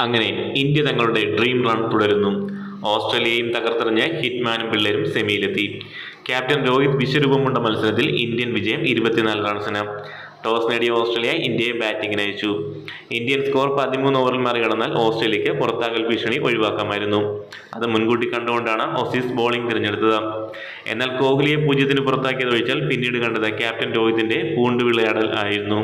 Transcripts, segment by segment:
അങ്ങനെ ഇന്ത്യ തങ്ങളുടെ dream run തുടരുന്നു. ഓസ്ട്രേലിയയും തകർത്തെറിഞ്ഞ ഹിറ്റ്മാനും പിള്ളേരും സെമിയിലെത്തി. ക്യാപ്റ്റൻ രോഹിത് വിശ്വരൂപമുണ്ട മത്സരത്തിൽ ഇന്ത്യൻ വിജയം ഇരുപത്തിനാല് റൺസിന് ടോസ് നേടിയ ഓസ്ട്രേലിയ ഇന്ത്യയെ ബാറ്റിംഗിന് അയച്ചു. ഇന്ത്യൻ സ്കോർ പതിമൂന്ന് ഓവറിൽ മറികടന്നാൽ ഓസ്ട്രേലിയക്ക് പുറത്താകൽ ഭീഷണി ഒഴിവാക്കാമായിരുന്നു. അത് മുൻകൂട്ടി കണ്ടുകൊണ്ടാണ് ഓസീസ് ബോളിംഗ് തിരഞ്ഞെടുത്തത്. എന്നാൽ കോഹ്ലിയെ പൂജ്യത്തിന് പുറത്താക്കിയത് ഒഴിച്ചാൽ പിന്നീട് കണ്ടത് ക്യാപ്റ്റൻ രോഹിതിന്റെ പൂണ്ടുവിളയാടൽ ആയിരുന്നു.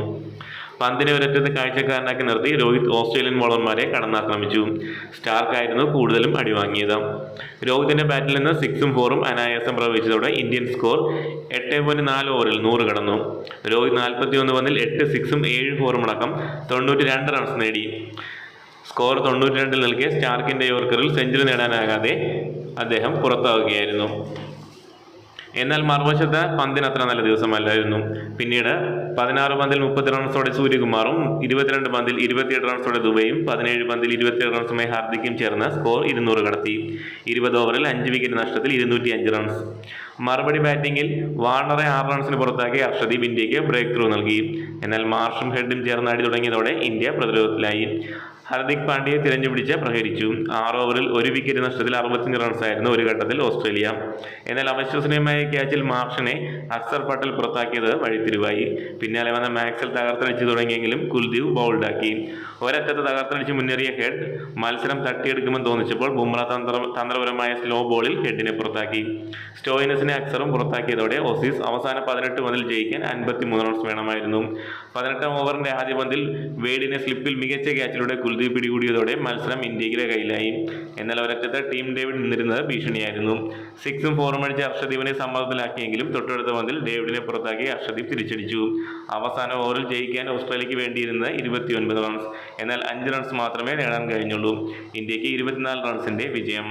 പന്തിനെ ഒരറ്റത്ത് കാഴ്ചക്കാരനാക്കി നിർത്തി രോഹിത് ഓസ്ട്രേലിയൻ ബോളർമാരെ കടന്നാക്രമിച്ചു. സ്റ്റാർക്കായിരുന്നു കൂടുതലും അടിവാങ്ങിയത്. രോഹിതിന്റെ ബാറ്റിൽ നിന്ന് സിക്സും ഫോറും അനായാസം പ്രവഹിച്ചതോടെ ഇന്ത്യൻ സ്കോർ എട്ട് പോയിന്റ് നാല് ഓവറിൽ നൂറ് കടന്നു. രോഹിത് നാൽപ്പത്തി ഒന്ന് പന്തിൽ എട്ട് സിക്സും ഏഴ് ഫോറും അടക്കം തൊണ്ണൂറ്റി രണ്ട് റൺസ് നേടി. സ്കോർ തൊണ്ണൂറ്റി രണ്ടിൽ നൽകിയ സ്റ്റാർക്കിന്റെ യോർക്കറിൽ സെഞ്ചുറി നേടാനാകാതെ അദ്ദേഹം പുറത്താവുകയായിരുന്നു. എന്നാൽ മറുവശത്ത് പന്തിന് അത്ര നല്ല ദിവസമല്ലായിരുന്നു. പിന്നീട് പതിനാറ് പന്തിൽ മുപ്പത്തി റൺസോടെ സൂര്യകുമാറും ഇരുപത്തിരണ്ട് പന്തിൽ ഇരുപത്തിയെട്ട് റൺസോടെ ദുബൈയും പതിനേഴ് പന്തിൽ ഇരുപത്തിയേഴ് റൺസുമായി ഹാർദിക്കും ചേർന്ന് സ്കോർ ഇരുന്നൂറ് കടത്തി. ഇരുപത് ഓവറിൽ അഞ്ച് വിക്കറ്റ് നഷ്ടത്തിൽ ഇരുന്നൂറ്റി അഞ്ച് റൺസ്. മറുപടി ബാറ്റിംഗിൽ വാർണറെ ആറ് റൺസിന് പുറത്താക്കി അർഷദീപ് ഇന്ത്യയ്ക്ക് ബ്രേക്ക് ത്രൂ നൽകി. എന്നാൽ മാർഷും ഹെഡും ചേർന്ന് അടി തുടങ്ങിയതോടെ ഇന്ത്യ പ്രതിരോധത്തിലായി. ഹർദിക് പാണ്ഡ്യയെ തിരഞ്ഞുപിടിച്ച് പ്രഹരിച്ചു. ആറ് ഓവറിൽ ഒരു വിക്കറ്റ് നഷ്ടത്തിൽ അറുപത്തിയഞ്ച് റൺസായിരുന്നു ഒരു ഘട്ടത്തിൽ ഓസ്ട്രേലിയ. എന്നാൽ അവിശ്വസനീയമായ ക്യാച്ചിൽ മാർഷിനെ അക്സർ പട്ടേൽ പുറത്താക്കിയത് വഴിത്തിരിവായി പിന്നാലെ വന്ന മാക്സൽ തകർത്തടിച്ചു തുടങ്ങിയെങ്കിലും കുൽദീപ് ബൗൾഡാക്കി. ഒരറ്റത്ത് തകർത്തടിച്ച് മുന്നേറിയ ഹെഡ് മത്സരം തട്ടിയെടുക്കുമെന്ന് തോന്നിച്ചപ്പോൾ ബുംറ തന്ത്ര തന്ത്രപരമായ സ്ലോ ബോളിൽ ഹെഡിനെ പുറത്താക്കി. സ്റ്റോയിനസിനെ അക്സറും പുറത്താക്കിയതോടെ ഓസീസ് അവസാന പതിനെട്ട് പന്തിൽ ജയിക്കാൻ അൻപത്തി മൂന്ന് റൺസ് വേണമായിരുന്നു. പതിനെട്ടാം ഓവറിന്റെ ആദ്യ പന്തിൽ വേഡിനെ സ്ലിപ്പിൽ മികച്ച ക്യാച്ചിലൂടെ കുൽദീപ് പിടികൂടിയതോടെ മത്സരം ഇന്ത്യയുടെ കയ്യിലായി. എന്നാൽ ഒരറ്റത്ത് ടീം ഡേവിഡ് നിന്നിരുന്നത് ഭീഷണിയായിരുന്നു. സിക്സും ഫോറും അടിച്ച് ഹർഷദീപിനെ സമ്മർദ്ദത്തിലാക്കിയെങ്കിലും തൊട്ടടുത്ത പന്തിൽ ഡേവിഡിനെ പുറത്താക്കി ഹർഷദീപ് തിരിച്ചടിച്ചു. അവസാന ഓവറിൽ ജയിക്കാൻ ഓസ്ട്രേലിയക്ക് വേണ്ടിയിരുന്നത് ഇരുപത്തിയൊൻപത് റൺസ്. എന്നാൽ അഞ്ച് റൺസ് മാത്രമേ നേടാൻ കഴിഞ്ഞുള്ളൂ. ഇന്ത്യയ്ക്ക് ഇരുപത്തിനാല് റൺസിന്റെ വിജയം.